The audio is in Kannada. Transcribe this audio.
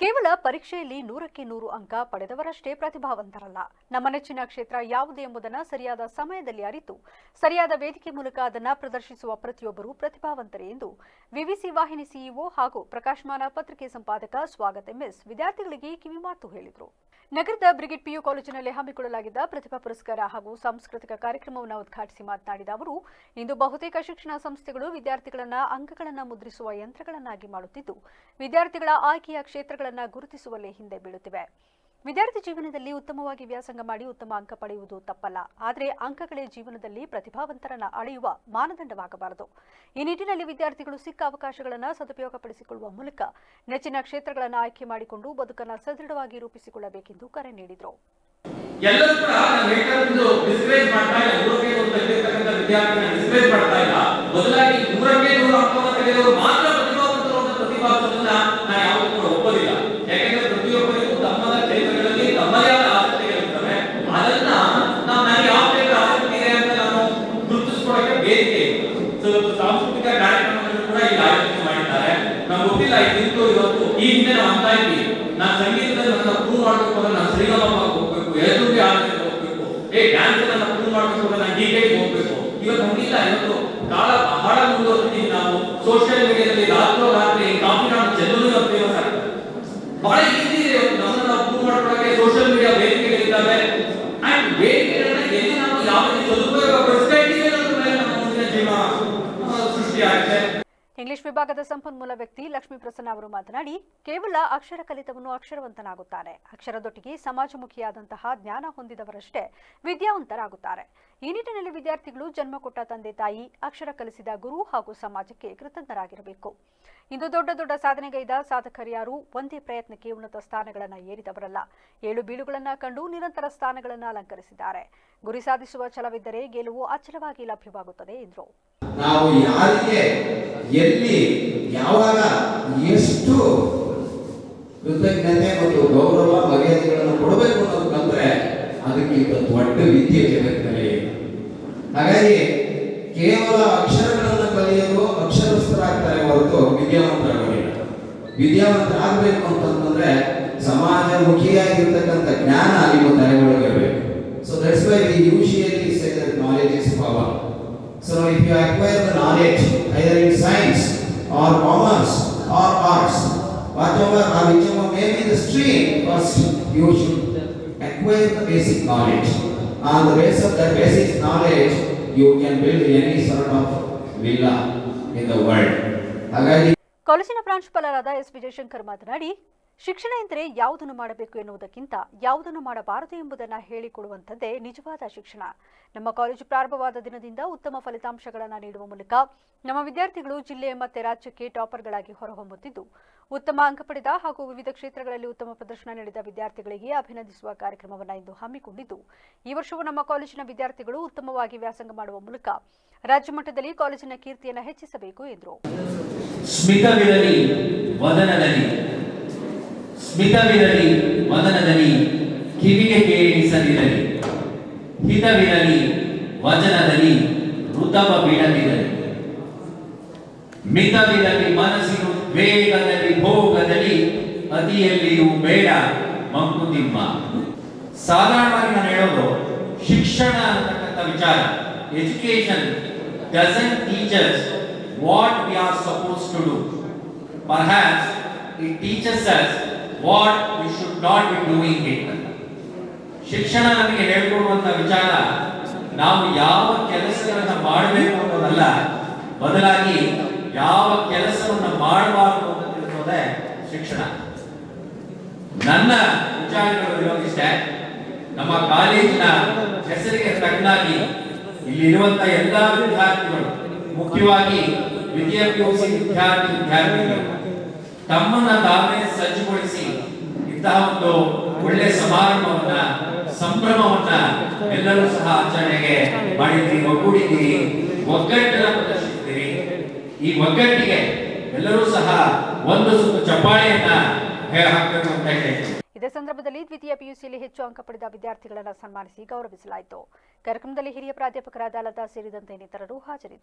ಕೇವಲ ಪರೀಕ್ಷೆಯಲ್ಲಿ ನೂರಕ್ಕೆ ನೂರು ಅಂಕ ಪಡೆದವರಷ್ಟೇ ಪ್ರತಿಭಾವಂತರಲ್ಲ. ನಮ್ಮ ನೆಚ್ಚಿನ ಕ್ಷೇತ್ರ ಯಾವುದು ಎಂಬುದನ್ನು ಸರಿಯಾದ ಸಮಯದಲ್ಲಿ ಅರಿತು, ಸರಿಯಾದ ವೇದಿಕೆ ಮೂಲಕ ಅದನ್ನು ಪ್ರದರ್ಶಿಸುವ ಪ್ರತಿಯೊಬ್ಬರೂ ಪ್ರತಿಭಾವಂತರೇ ಎಂದು ವಿವಿಸಿ ವಾಹಿನಿ ಸಿಇಒ ಹಾಗೂ ಪ್ರಕಾಶಮಾನ ಪತ್ರಿಕೆ ಸಂಪಾದಕ ಸ್ವಾಗತ ಎಂಎಸ್ ವಿದ್ಯಾರ್ಥಿಗಳಿಗೆ ಕಿವಿಮಾತು ಹೇಳಿದರು. ನಗರದ ಬ್ರಿಗೇಡ್ ಪಿಯು ಕಾಲೇಜಿನಲ್ಲಿ ಹಮ್ಮಿಕೊಳ್ಳಲಾಗಿದ್ದ ಪ್ರತಿಭಾ ಪುರಸ್ಕಾರ ಹಾಗೂ ಸಾಂಸ್ಕೃತಿಕ ಕಾರ್ಯಕ್ರಮವನ್ನು ಉದ್ಘಾಟಿಸಿ ಮಾತನಾಡಿದ ಅವರು, ಇಂದು ಬಹುತೇಕ ಶಿಕ್ಷಣ ಸಂಸ್ಥೆಗಳು ವಿದ್ಯಾರ್ಥಿಗಳನ್ನ ಅಂಕಗಳನ್ನು ಮುದ್ರಿಸುವ ಯಂತ್ರಗಳನ್ನಾಗಿ ಮಾಡುತ್ತಿದ್ದು, ವಿದ್ಯಾರ್ಥಿಗಳ ಆಯ್ಕೆಯ ಕ್ಷೇತ್ರಗಳನ್ನು ಗುರುತಿಸುವಲ್ಲಿ ಹಿಂದೆ ಬೀಳುತ್ತಿವೆ. ವಿದ್ಯಾರ್ಥಿ ಜೀವನದಲ್ಲಿ ಉತ್ತಮವಾಗಿ ವ್ಯಾಸಂಗ ಮಾಡಿ ಉತ್ತಮ ಅಂಕ ಪಡೆಯುವುದು ತಪ್ಪಲ್ಲ. ಆದರೆ ಅಂಕಗಳೇ ಜೀವನದಲ್ಲಿ ಪ್ರತಿಭಾವಂತರನ್ನ ಅಳೆಯುವ ಮಾನದಂಡವಾಗಬಾರದು. ಈ ನಿಟ್ಟಿನಲ್ಲಿ ವಿದ್ಯಾರ್ಥಿಗಳು ಸಿಕ್ಕ ಅವಕಾಶಗಳನ್ನು ಸದುಪಯೋಗಪಡಿಸಿಕೊಳ್ಳುವ ಮೂಲಕ ನೆಚ್ಚಿನ ಕ್ಷೇತ್ರಗಳನ್ನು ಆಯ್ಕೆ ಮಾಡಿಕೊಂಡು ಬದುಕನ್ನು ಸದೃಢವಾಗಿ ರೂಪಿಸಿಕೊಳ್ಳಬೇಕೆಂದು ಕರೆ ನೀಡಿದರು. ಎಲ್ಲರೂ ಕೂಡ ನಾನು ಹೇಳ್ತಾ ಇರೋದು ಡಿಸ್ಕರೇಜ್ ಮಾಡ್ತಾ ಇಲ್ಲ ನೂರಕ್ಕೆ ನೂರು ತೆಗೆದಿರ್ತಕ್ಕಂಥ ವಿದ್ಯಾರ್ಥಿನ ಡಿಸ್ಕರೇಜ್ ಮಾಡ್ತಾ ಇಲ್ಲ ಬದಲಾಗಿ ನೂರಕ್ಕೆ ನೂರು ಅಂಕವನ್ನು ತೆಗೆದವರು ಮಾತ್ರ ಪ್ರತಿಭಾವಂತರು ಅಂತ ಪ್ರತಿಪಾದಿಸೋದನ್ನ ನಾನು ಯಾವತ್ತೂ ಕೂಡ ಒಪ್ಪೋದಿಲ್ಲ ಯಾಕೆಂದ್ರೆ ಪ್ರತಿಯೊಬ್ಬರಿಗೂ ತಮ್ಮದ ಕ್ಷೇತ್ರಗಳಲ್ಲಿ ತಮ್ಮದೇ ಆದ ಆಸಕ್ತಿಗಳಿರ್ತವೆ ಅದನ್ನ ನಾವು ನನಗೆ ಯಾವ ಕ್ಷೇತ್ರ ಆಸಕ್ತಿ ಇದೆ ಅಂತ ನಾನು ಗುರುತಿಸ್ಕೊಳ್ಳೋಕೆ ವೇದಿಕೆ ಸೊ ಇವತ್ತು ಸಾಂಸ್ಕೃತಿಕ ಕಾರ್ಯಕ್ರಮಗಳನ್ನು ಕೂಡ ಇಲ್ಲಿ ಆಯೋಜನೆ ಮಾಡಿದ್ದಾರೆ ನಮ್ಗೆ ಗೊತ್ತಿಲ್ಲ ಇವತ್ತು ಈ ಹಿಂದೆ ನಾವು ಅಂತ ಇದ್ವಿ ನಾನು ಸಂಗೀತದಲ್ಲಿ ನನ್ನ ಪ್ರೂವ್ ಮಾಡಬೇಕು ಅಂದ್ರೆ ನಾನು ಶ್ರೀರಾಮ ಹೋಗ್ಬೇಕು ಎದುರಿಗೆ ಆದ್ರೆ ಹೋಗ್ಬೇಕು. ಏ ಡ್ಯಾನ್ಸ್ ನನ್ನ ಪ್ರೂವ್ ಮಾಡಬೇಕು ಅಂದ್ರೆ ನಾನು ಡಿಕೆ ಹೋಗ್ಬೇಕು. ಇವತ್ತು ಹಂಗಿಲ್ಲ, ಇವತ್ತು ಕಾಲ ಬಹಳ ಮುಂದುವರೆದಿದ್ದೀವಿ ನಾವು. ಸೋಷಿಯಲ್ ಮೀಡಿಯಾದಲ್ಲಿ ಇಂಗ್ಲಿಷ್ ವಿಭಾಗದ ಸಂಪನ್ಮೂಲ ವ್ಯಕ್ತಿ ಲಕ್ಷ್ಮೀ ಪ್ರಸನ್ನ ಅವರು ಮಾತನಾಡಿ, ಕೇವಲ ಅಕ್ಷರ ಕಲಿತವನು ಅಕ್ಷರವಂತನಾಗುತ್ತಾನೆ. ಅಕ್ಷರದೊಟ್ಟಿಗೆ ಸಮಾಜಮುಖಿಯಾದಂತಹ ಜ್ಞಾನ ಹೊಂದಿದವರಷ್ಟೇ ವಿದ್ಯಾವಂತರಾಗುತ್ತಾರೆ. ಈ ನಿಟ್ಟಿನಲ್ಲಿ ವಿದ್ಯಾರ್ಥಿಗಳು ಜನ್ಮ ಕೊಟ್ಟ ತಂದೆ ತಾಯಿ, ಅಕ್ಷರ ಕಲಿಸಿದ ಗುರು ಹಾಗೂ ಸಮಾಜಕ್ಕೆ ಕೃತಜ್ಞರಾಗಿರಬೇಕು. ಇಂದು ದೊಡ್ಡ ದೊಡ್ಡ ಸಾಧನೆಗೈದ ಸಾಧಕರ್ಯಾರು ಒಂದೇ ಪ್ರಯತ್ನಕ್ಕೆ ಉನ್ನತ ಸ್ಥಾನಗಳನ್ನು ಏರಿದವರಲ್ಲ. ಏಳು ಬೀಳುಗಳನ್ನು ಕಂಡು ನಿರಂತರ ಸ್ಥಾನಗಳನ್ನು ಅಲಂಕರಿಸಿದ್ದಾರೆ. ಗುರಿ ಸಾಧಿಸುವ ಛಲವಿದ್ದರೆ ಗೆಲುವು ಅಚಲವಾಗಿ ಲಭ್ಯವಾಗುತ್ತದೆ, ಎಂದರು. ನಾವು ಯಾರಿಗೆ, ಎಲ್ಲಿ, ಯಾವಾಗ ಎಷ್ಟು ಕೃತಜ್ಞತೆ ಮತ್ತು ಗೌರವ ಮರ್ಯಾದೆಗಳನ್ನು ಕೊಡಬೇಕು ಅನ್ನೋದು ಅದಕ್ಕಿಂತ ದೊಡ್ಡ ವಿದ್ಯೆ. ಹಾಗಾಗಿ ಕೇವಲ ಅಕ್ಷರಗಳನ್ನು ಕಲಿಯಲು ಅಕ್ಷರಸ್ಥರಾಗ್ತಾರೆ ಹೊರತು ವಿದ್ಯಾವಂತರಾಗಿಲ್ಲ ವಿದ್ಯಾವಂತ ಆಗಬೇಕು ಅಂತಂತಂದ್ರೆ ಸಮಾಜ ಮುಖಿಯಾಗಿರ್ತಕ್ಕಂಥ ಜ್ಞಾನ ನಿಮ್ಮ ತಲೆಗೊಳಗೆ so that's why they usually say that knowledge is power so if you acquire the knowledge either in science or commerce or arts whatever ಆ which may be the stream first you should acquire the basic knowledge On the base of that basic knowledge, you can build any sort of villa in the world. ಹಾಗಾಗಿ ಕಾಲೇಜಿನ ಪ್ರಾಂಶುಪಾಲರಾದ ಎಸ್ ವಿಜಯಶಂಕರ್ ಮಾತನಾಡಿ ಶಿಕ್ಷಣ ಎಂದರೆ ಯಾವುದನ್ನು ಮಾಡಬೇಕು ಎನ್ನುವುದಕ್ಕಿಂತ ಯಾವುದನ್ನು ಮಾಡಬಾರದು ಎಂಬುದನ್ನು ಹೇಳಿಕೊಡುವಂಥದ್ದೇ ನಿಜವಾದ ಶಿಕ್ಷಣ. ನಮ್ಮ ಕಾಲೇಜು ಪ್ರಾರಂಭವಾದ ದಿನದಿಂದ ಉತ್ತಮ ಫಲಿತಾಂಶಗಳನ್ನು ನೀಡುವ ಮೂಲಕ ನಮ್ಮ ವಿದ್ಯಾರ್ಥಿಗಳು ಜಿಲ್ಲೆ ಮತ್ತು ರಾಜ್ಯಕ್ಕೆ ಟಾಪರ್ಗಳಾಗಿ ಹೊರಹೊಮ್ಮುತ್ತಿದ್ದು, ಉತ್ತಮ ಅಂಕ ಪಡೆದ ಹಾಗೂ ವಿವಿಧ ಕ್ಷೇತ್ರಗಳಲ್ಲಿ ಉತ್ತಮ ಪ್ರದರ್ಶನ ನೀಡಿದ ವಿದ್ಯಾರ್ಥಿಗಳಿಗೆ ಅಭಿನಂದಿಸುವ ಕಾರ್ಯಕ್ರಮವನ್ನು ಇಂದು ಹಮ್ಮಿಕೊಂಡಿದ್ದು, ಈ ವರ್ಷವೂ ನಮ್ಮ ಕಾಲೇಜಿನ ವಿದ್ಯಾರ್ಥಿಗಳು ಉತ್ತಮವಾಗಿ ವ್ಯಾಸಂಗ ಮಾಡುವ ಮೂಲಕ ರಾಜ್ಯ ಮಟ್ಟದಲ್ಲಿ ಕಾಲೇಜಿನ ಕೀರ್ತಿಯನ್ನು ಹೆಚ್ಚಿಸಬೇಕು ಎಂದರು. ಸ್ಮಿತವಿರಲಿ ವದನದಲ್ಲಿ, ಕಿವಿಗೆ ಕೇಳಿಸದಿರಲಿ ಹಿತವಿರಲಿ ವಚನದಲ್ಲಿ ಋತವ ಬಿಡದಿರಲಿ ಮಿತವಿರಲಿ ಮನಸ್ಸಿನ ವೇಗದಲ್ಲಿ, ಭೋಗದಲ್ಲಿ, ಅತಿಯಲ್ಲಿಯೂ ಬೇಡ, ಮಂಕುತಿಮ್ಮ. ಸಾಧಾರಣವಾಗಿ ನಾನು ಹೇಳೋದು, ಶಿಕ್ಷಣ ಅಂತಕ್ಕಂಥ ವಿಚಾರ education doesn't teachers what we are supposed to do perhaps it teachers us what we should not be doing it ಶಿಕ್ಷಣ ನಮಗೆ ಹೇಳ್ಕೊಡುವಂತ ವಿಚಾರ ನಾವು ಯಾವ ಕೆಲಸಗಳನ್ನ ಮಾಡಬೇಕು ಅನ್ನೋದಲ್ಲ. ಬದಲಾಗಿ ಯಾವ ಕೆಲಸವನ್ನು ಮಾಡಬಾರದು ಅಂತ ತಿಳಿಸೋದೇ ಶಿಕ್ಷಣ. ನನ್ನ ವಿಚಾರಗಳು ಇರೋದಿಷ್ಟೇ. ನಮ್ಮ ಕಾಲೇಜಿನ ಹೆಸರಿಗೆ ತಕ್ಕನಾಗಿ ಇಲ್ಲಿರುವಂತ ಎಲ್ಲಾ ವಿದ್ಯಾರ್ಥಿಗಳು, ಮುಖ್ಯವಾಗಿ ದ್ವಿತೀಯ ಪಿಯುಸಿ ವಿದ್ಯಾರ್ಥಿ ವಿದ್ಯಾರ್ಥಿಗಳು. ತಮ್ಮನ್ನ ತಾವೇ ಸಜ್ಜುಗೊಳಿಸಿ ಇಂತಹ ಒಂದು ಒಳ್ಳೆ ಸಮಾರಂಭವನ್ನ, ಸಂಭ್ರಮವನ್ನ ಎಲ್ಲರೂ ಸಹ ಆಚರಣೆಗೆ ಮಾಡಿದ್ದೀರಿ, ಒಗ್ಗೂಡಿದ್ದೀರಿ ಒಗ್ಗಟ್ಟನ್ನ ಪ್ರದರ್ಶಿಸಿದ್ದೀರಿ. ಈ ಒಗ್ಗಟ್ಟಿಗೆ ಎಲ್ಲರೂ ಸಹ ಒಂದು ಸುತ್ತು ಚಪ್ಪಾಳೆಯನ್ನ ಹಾಕಬೇಕು ಅಂತ ಹೇಳ್ತೀನಿ ಇದೇ ಸಂದರ್ಭದಲ್ಲಿ ದ್ವಿತೀಯ ಪಿಯುಸಿಯಲ್ಲಿ ಹೆಚ್ಚು ಅಂಕ ಪಡೆದ ವಿದ್ಯಾರ್ಥಿಗಳನ್ನು ಸನ್ಮಾನಿಸಿ ಗೌರವಿಸಲಾಯಿತು. ಕಾರ್ಯಕ್ರಮದಲ್ಲಿ ಹಿರಿಯ ಪ್ರಾಧ್ಯಾಪಕರಾದ ಲತಾ ಸೇರಿದಂತೆ ಇನ್ನಿತರರು ಹಾಜರಿದ್ದರು.